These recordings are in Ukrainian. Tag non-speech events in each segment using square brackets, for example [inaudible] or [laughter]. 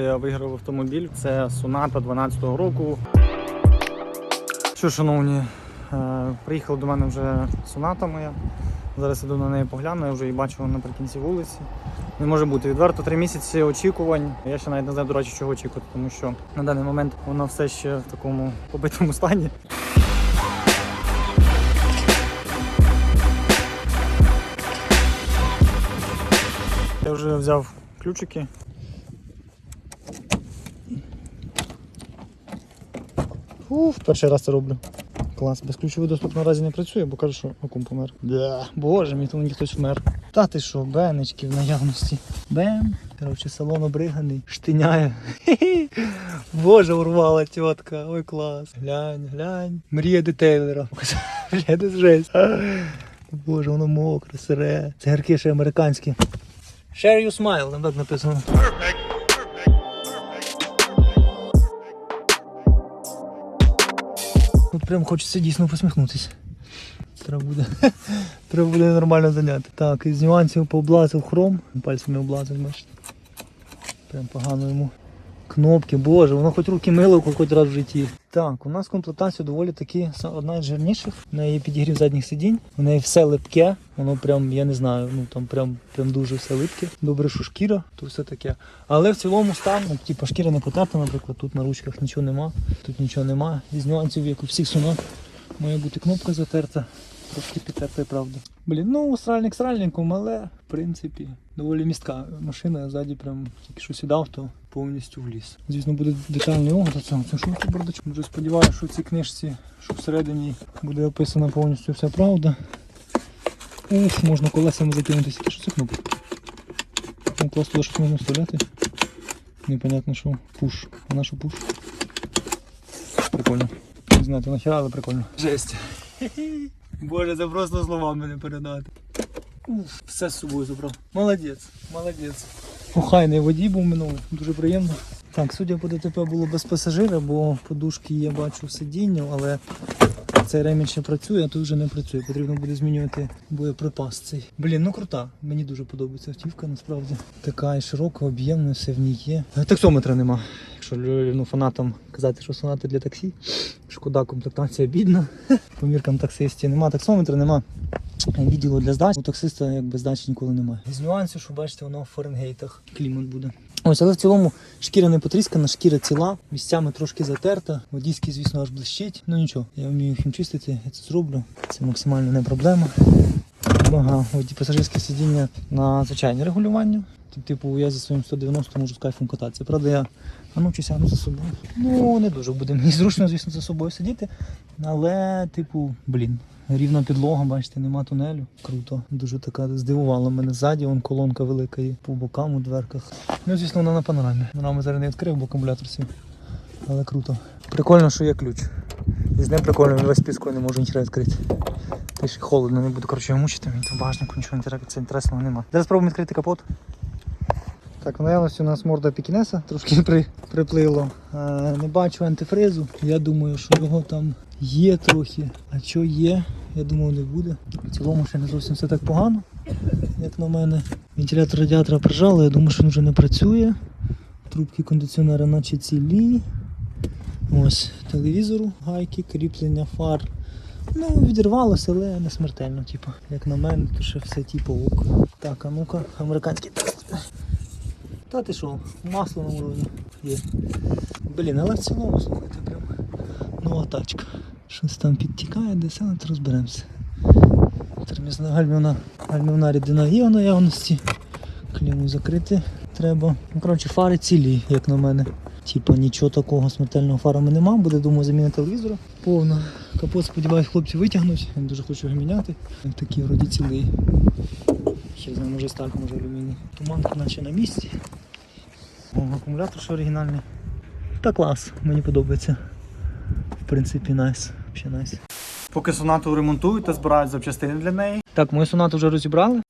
Я виграв автомобіль. Це Соната 12-го року. Що, шановні, е, приїхала до мене вже Соната моя. Зараз іду на неї погляну, я вже її бачу наприкінці вулиці. Не може бути відверто три місяці очікувань. Я ще навіть не знаю, до речі, чого очікувати, тому що на даний момент вона все ще в такому побитому стані. Я вже взяв ключики. Уф, перший раз це роблю. Клас, безключовий доступ наразі не працює, бо кажу, що окум помер. Да. Боже, мій тому хтось вмер. Та ти що, бенечки в наявності. Бем. Коротше, салон обриганий, штиняє. [laughs] Боже, урвала тітка. Ой, клас. Глянь, глянь. Мрія детейлера. [laughs] Бля, це жесть. Боже, воно мокре, сире. Цигарки ще американські. Share your smile, там так написано. Тут прям хочеться дійсно посміхнутися. Треба буде. [laughs] Треба буде нормально заняти. Так, із нюансів пооблазив хром. Пальцями облазив, бачите. Прям погано йому. Кнопки, боже, воно хоч руки мило хоч раз в житті. Так, у нас комплектація доволі таки одна із жирніших. В неї підігрів задніх сидінь, в неї все липке, воно прям, я не знаю, ну там прям, прям дуже все липке. Добре, що шкіра, то все таке. Але в цілому стан, ну, типу, шкіра не потерта, наприклад, тут на ручках нічого нема, тут нічого нема. Із нюансів, як у всіх сонат, має бути кнопка затерта. Трошки підтерта, правда. Блін, ну сральник сральником, але в принципі доволі містка машина, ззаді прям тільки що сідав, то повністю вліз. Звісно, буде детальний огляд. Це це бардачок? Дуже сподіваюся, що в цій книжці, що всередині буде описана повністю вся правда. Уф, можна колесами закинутися. Що це кнопка? Ну, клас туди можна вставляти. Непонятно що. Пуш. А на що пуш? Прикольно. Не знаю, то нахера, але прикольно. Жесть. Боже, це просто словами не передати. Уф, все з собою забрав. Молодець, молодець. Охайний водій був минулий, дуже приємно. Так, судя по ДТП було без пасажира, бо подушки я бачу в сидінню, але цей ремінь ще працює, а тут вже не працює. Потрібно буде змінювати боєприпас цей. Блін, ну крута. Мені дуже подобається автівка, насправді. Така і широка, об'ємна, все в ній є. Таксометра нема. Якщо ну, фанатам казати, що сонати для таксі. Шкода, комплектація бідна. [laughs] По міркам таксистів нема, таксометра нема. Відділу для здачі. У таксиста якби здачі ніколи немає. З нюансів, що бачите, воно в Фаренгейтах клімат буде. Ось, але в цілому шкіра не потріскана, шкіра ціла, місцями трошки затерта. Водійський, звісно, аж блищить. Ну нічого, я вмію їм чистити, я це зроблю. Це максимально не проблема. Ага, пасажирське сидіння на звичайне регулювання. Тип- Типу, я за своїм 190 можу з кайфом кататися. Правда, я а ну чи сяду за собою. Ну, не дуже буде мені зручно, звісно, за собою сидіти. Але, типу, блін, рівна підлога, бачите, нема тунелю. Круто. Дуже така здивувала мене ззаді, вон колонка велика є по бокам у дверках. Ну, звісно, вона на панорамі. Панораму зараз не відкрив, бо акумулятор сів. Але круто. Прикольно, що є ключ. І з ним прикольно, він весь піскою не можу нічого відкрити. Та ще холодно, не буду коротше мучити, мені там багажнику нічого інтересного немає. Зараз спробуємо відкрити капот. Так, в наявності у нас морда пікінеса, трошки [laughs] при, приплило. Е, не бачу антифризу. Я думаю, що його там є трохи. А що є, я думаю, не буде. В цілому ще не зовсім все так погано, як на мене. Вентилятор радіатора прижали, я думаю, що він вже не працює. Трубки кондиціонера наче цілі. Ось телевізору, гайки, кріплення фар. Ну, відірвалося, але не смертельно, типу. Як на мене, то ще все типу ок. Так, а ну-ка, американський. Та ти що, масло на уровні є. Блін, але в цілому, слухайте, прям нова тачка. Щось там підтікає, десь, але розберемося. Термізна гальмівна, гальмівна рідина є в наявності. Кліму закрити треба. Ну, коротше, фари цілі, як на мене. Типа нічого такого смертельного фарами нема, буде, думаю, заміна телевізора. Повна. Капот, сподіваюсь, хлопці витягнуть. Я дуже хочу його міняти. Такий вроді цілий. Ще знаю, може сталь, може алюміній. Туманка наче на місці. Акумулятор ще оригінальний. Та клас, мені подобається. В принципі, найс. Ще найс. Поки сонату ремонтують та збирають запчастини для неї. Так, мою сонату вже розібрали.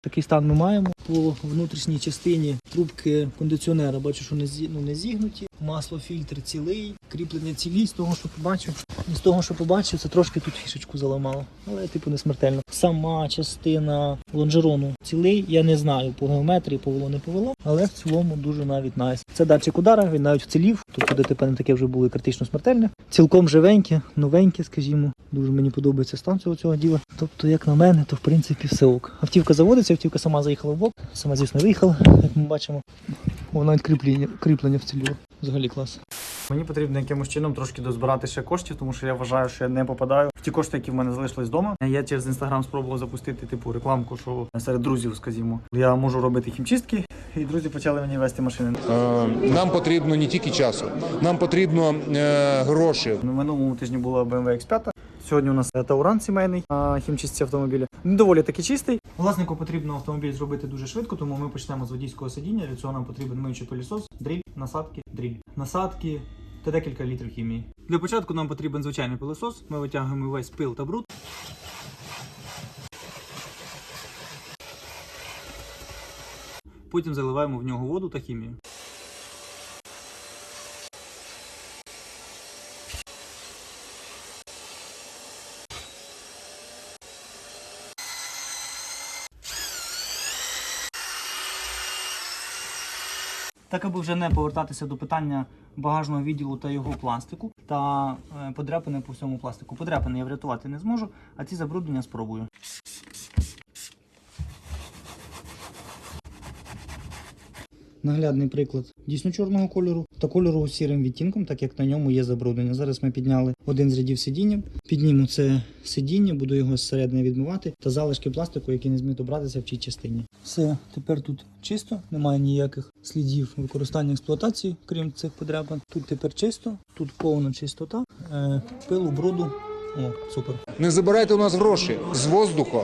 Такий стан ми маємо. По внутрішній частині трубки кондиціонера бачу, що не, ну, не зігнуті. Масло фільтр цілий, кріплення цілі з того, що побачив. З того, що побачив, це трошки тут фішечку заламало. Але типу не смертельно. Сама частина лонжерону цілий. Я не знаю по геометрії, повело не повело, але в цілому дуже навіть найс. Це датчик удара, він навіть вцілів. Тобто ДТП не таке вже було критично смертельне. Цілком живеньке, новеньке, скажімо. Дуже мені подобається стан цього цього діла. Тобто, як на мене, то в принципі все ок. Автівка заводиться, автівка сама заїхала в бок, сама, звісно, виїхала, як ми бачимо. О, навіть кріплення, кріплення вціліло. Взагалі клас. Мені потрібно якимось чином трошки дозбирати ще коштів, тому що я вважаю, що я не попадаю в ті кошти, які в мене залишились вдома. Я через інстаграм спробував запустити типу рекламку, що серед друзів, скажімо, я можу робити хімчистки, і друзі почали мені вести машини. Е, Нам потрібно не тільки часу, нам потрібно е, гроші. На минулому тижні була BMW X5. Сьогодні у нас Тауран сімейний на хімчистці автомобіля. Доволі таки чистий. Власнику потрібно автомобіль зробити дуже швидко, тому ми почнемо з водійського сидіння. Для цього нам потрібен миючий пилісос, дріль, насадки, дріль. Насадки та декілька літрів хімії. Для початку нам потрібен звичайний пилосос. Ми витягуємо весь пил та бруд. Потім заливаємо в нього воду та хімію. Так, аби вже не повертатися до питання багажного відділу та його пластику та е, подряпини по всьому пластику. Подряпини я врятувати не зможу, а ці забруднення спробую. Наглядний приклад дійсно чорного кольору та кольору сірим відтінком, так як на ньому є забруднення. Зараз ми підняли один з рядів сидіння, підніму це сидіння, буду його зсередини відмивати та залишки пластику, які не зміг добратися в цій частині. Все, тепер тут чисто, немає ніяких слідів використання експлуатації, крім цих подряпин. Тут тепер чисто, тут повна чистота, е, пилу, бруду. О, супер. Не забирайте у нас гроші з воздуху.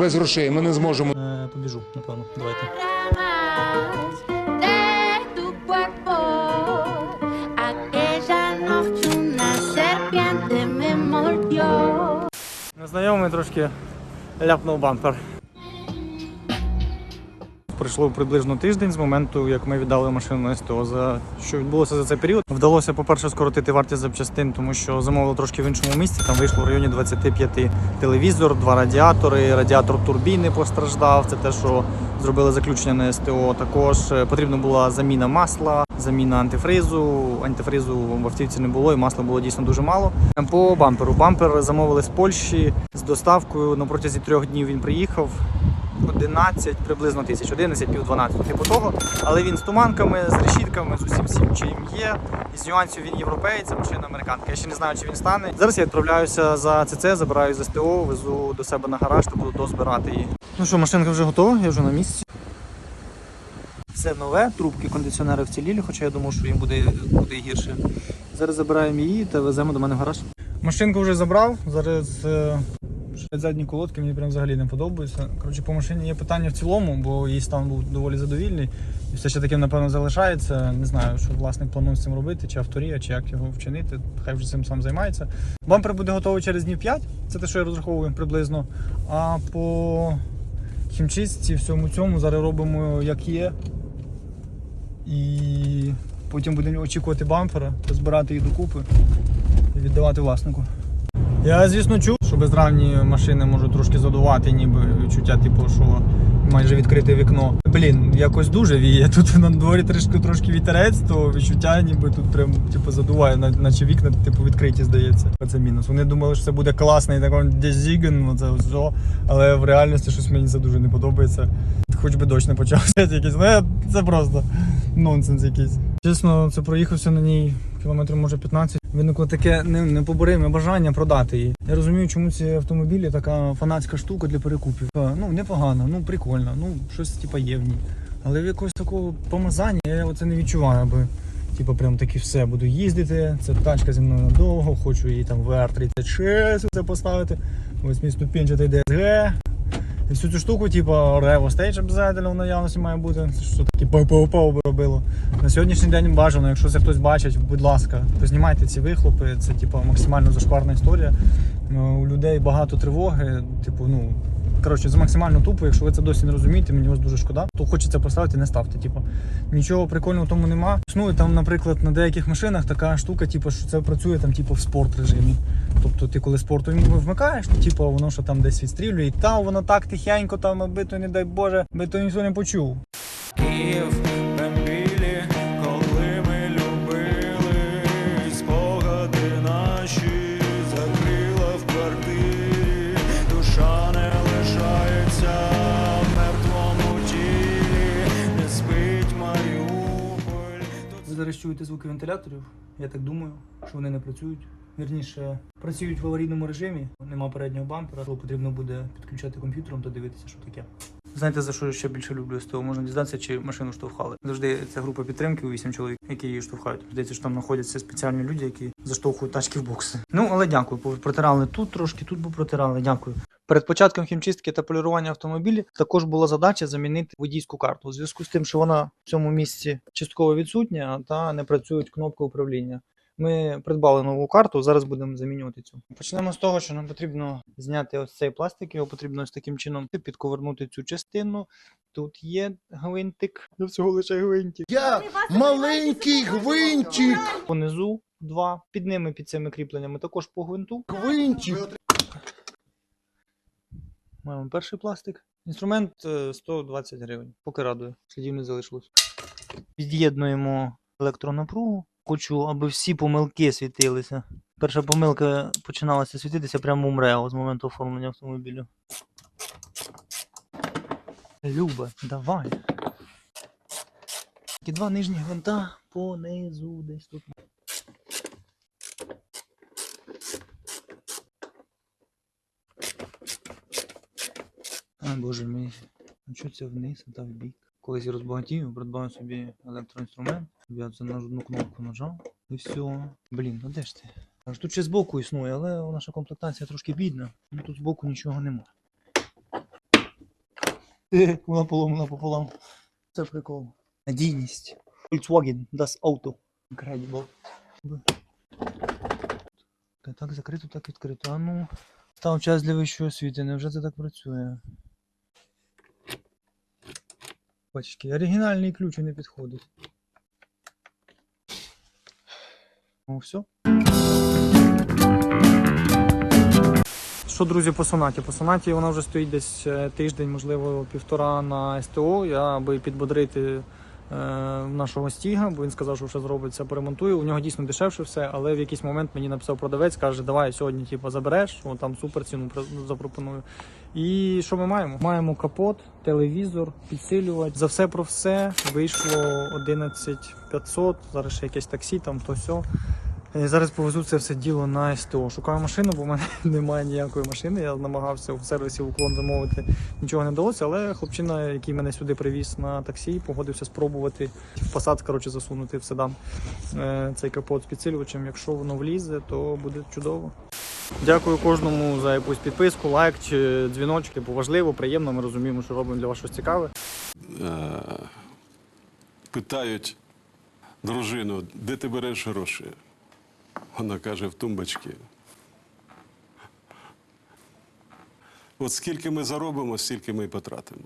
Без грошей ми не зможемо. Е, побіжу, напевно. Давайте. Незнайомий трошки ляпнув бампер. Пройшло приблизно тиждень з моменту, як ми віддали машину на СТО. За що відбулося за цей період? Вдалося, по-перше, скоротити вартість запчастин, тому що замовили трошки в іншому місці. Там вийшло в районі 25 телевізор, два радіатори, радіатор турбіни постраждав. Це те, що зробили заключення на СТО. Також е, потрібна була заміна масла, заміна антифризу. Антифризу в автівці не було, і масла було дійсно дуже мало. По бамперу. Бампер замовили з Польщі з доставкою. На протязі трьох днів він приїхав. 11 приблизно тисяч, 11, пів 12, типу того. Але він з туманками, з решітками, з усім всім, чим є. Із нюансів він європеєць, а машина американка. Я ще не знаю, чи він стане. Зараз я відправляюся за ЦЦ, забираю з СТО, везу до себе на гараж та буду дозбирати її. Ну що, машинка вже готова, я вже на місці. Все нове, трубки кондиціонери вцілілі, хоча я думав, що їм буде, буде гірше. Зараз забираємо її та веземо до мене в гараж. Машинку вже забрав. Зараз е, задні колодки мені прям взагалі не подобаються. Коротше, по машині є питання в цілому, бо її стан був доволі задовільний. І все ще таким, напевно, залишається. Не знаю, що власник планує з цим робити, чи авторія, чи як його вчинити. Хай вже цим сам займається. Бампер буде готовий через днів 5, це те, що я розраховую приблизно. А по хімчистці, всьому цьому зараз робимо як є. І потім будемо очікувати бампера, збирати їх докупи і віддавати власнику. Я, звісно, чув, що бездравні машини можуть трошки задувати, ніби відчуття, типу, що майже відкрите вікно. Блін, якось дуже віє. Тут на дворі трошки трошки вітерець, то відчуття, ніби тут прям типу задуває, наче вікна типу відкриті, здається. Це мінус. Вони думали, що це буде класно і такий дезіген, ну це все. Але в реальності щось мені це дуже не подобається. Хоч би дощ не почався якийсь. Ну, це просто нонсенс якийсь. Чесно, це проїхався на ній кілометрів, може 15. Виникло таке не- непобориме бажання продати її. Я розумію, чому ці автомобілі така фанатська штука для перекупів. Е, Ну, непогано, ну прикольно, ну щось типа є в ній. Але в якогось такого помазання я оце не відчуваю, аби типу прям таки все буду їздити. Це тачка зі мною надовго, хочу її там VR36 це поставити. Ось мій ступінчатий DSG. І всю цю штуку, типу, Revo Stage обов'язково в наявності має бути. Що таке пау-пау-пау робило. На сьогоднішній день бажано, якщо це хтось бачить, будь ласка, то знімайте ці вихлопи. Це типу, максимально зашкварна історія. Ну, У людей багато тривоги, типу, ну. Коротше, це максимально тупо. Якщо ви це досі не розумієте, мені вас дуже шкода. То хочеться поставити, не ставте. Типу, нічого прикольного в тому нема. Існує там, наприклад, на деяких машинах така штука, типу, що це працює там, типу, в спорт режимі. Тобто ти коли спорту вмикаєш, то типу, воно що там десь відстрілює, і там воно так тихенько, там, аби то, не дай Боже, аби то ніхто не почув. Київ, Бембілі, коли ми любили, спогади наші закрила в квартирі, душа не лишається в мертвому тілі, не спить Маріуполь. Ви зараз чуєте звуки вентиляторів. Я так думаю, що вони не працюють. Вірніше, працюють в аварійному режимі, нема переднього бампера, то потрібно буде підключати комп'ютером та дивитися, що таке. Знаєте, за що я ще більше люблю з того? Можна дізнатися, чи машину штовхали. Завжди це група підтримки у 8 чоловік, які її штовхають. Здається, що там знаходяться спеціальні люди, які заштовхують тачки в бокси. Ну, але дякую. Протирали тут трошки, тут був протирали. Дякую. Перед початком хімчистки та полірування автомобілів також була задача замінити водійську карту. У зв'язку з тим, що вона в цьому місці частково відсутня та не працюють кнопки управління. Ми придбали нову карту, зараз будемо замінювати цю. Почнемо з того, що нам потрібно зняти ось цей пластик, його потрібно ось таким чином підковернути цю частину. Тут є гвинтик, ну всього лише гвинтик. Я маленький гвинтик. Понизу два, під ними, під цими кріпленнями, також по гвинту. Гвинтик. Маємо перший пластик. Інструмент е, 120 гривень. Поки радує, слідів не залишилось. Під'єднуємо електронапругу. Хочу, аби всі помилки світилися. Перша помилка починалася світитися прямо у МРЕО з моменту оформлення автомобілю. Люба, давай. Такі два нижні гвинта понизу десь тут. А, боже мій. А що це вниз, а та в бік? Колись я розбагатів, придбав собі електроінструмент. Я це на одну кнопку нажав. І все. Блін, ну де ж ти? Аж тут ще збоку існує, але наша комплектація трошки бідна. Ну тут збоку нічого нема. Е, вона поломана пополам. Це прикол. Надійність. Volkswagen Das Auto. Incredible. Так закрито, так відкрито. А ну. Став час для вищої освіти, невже це так працює? Бачки, оригінальний ключ не підходить. Ну, все. Що, друзі, по сонаті? По сонаті вона вже стоїть десь е, тиждень, можливо, півтора на СТО. Я аби підбодрити е, нашого стіга, бо він сказав, що все зробиться, поремонтую. У нього дійсно дешевше все, але в якийсь момент мені написав продавець, каже, давай сьогодні типу, забереш, о, там супер ціну запропоную. І що ми маємо? Маємо капот, телевізор, підсилювач. За все про все вийшло 11500, зараз ще якесь таксі, там то сьо. Е, Зараз повезу це все діло на СТО. Шукаю машину, бо в мене [laughs] немає ніякої машини. Я намагався в сервісі уклон замовити, нічого не вдалося, але хлопчина, який мене сюди привіз на таксі, погодився спробувати в посад, коротше, засунути в седан е, цей капот з підсилювачем. Якщо воно влізе, то буде чудово. Дякую кожному за якусь підписку, лайк чи дзвіночки, бо важливо, приємно. Ми розуміємо, що робимо для вас щось цікаве. е, питають дружину, де ти береш гроші? Вона каже, в тумбочці. От скільки ми заробимо, стільки ми і потратимо.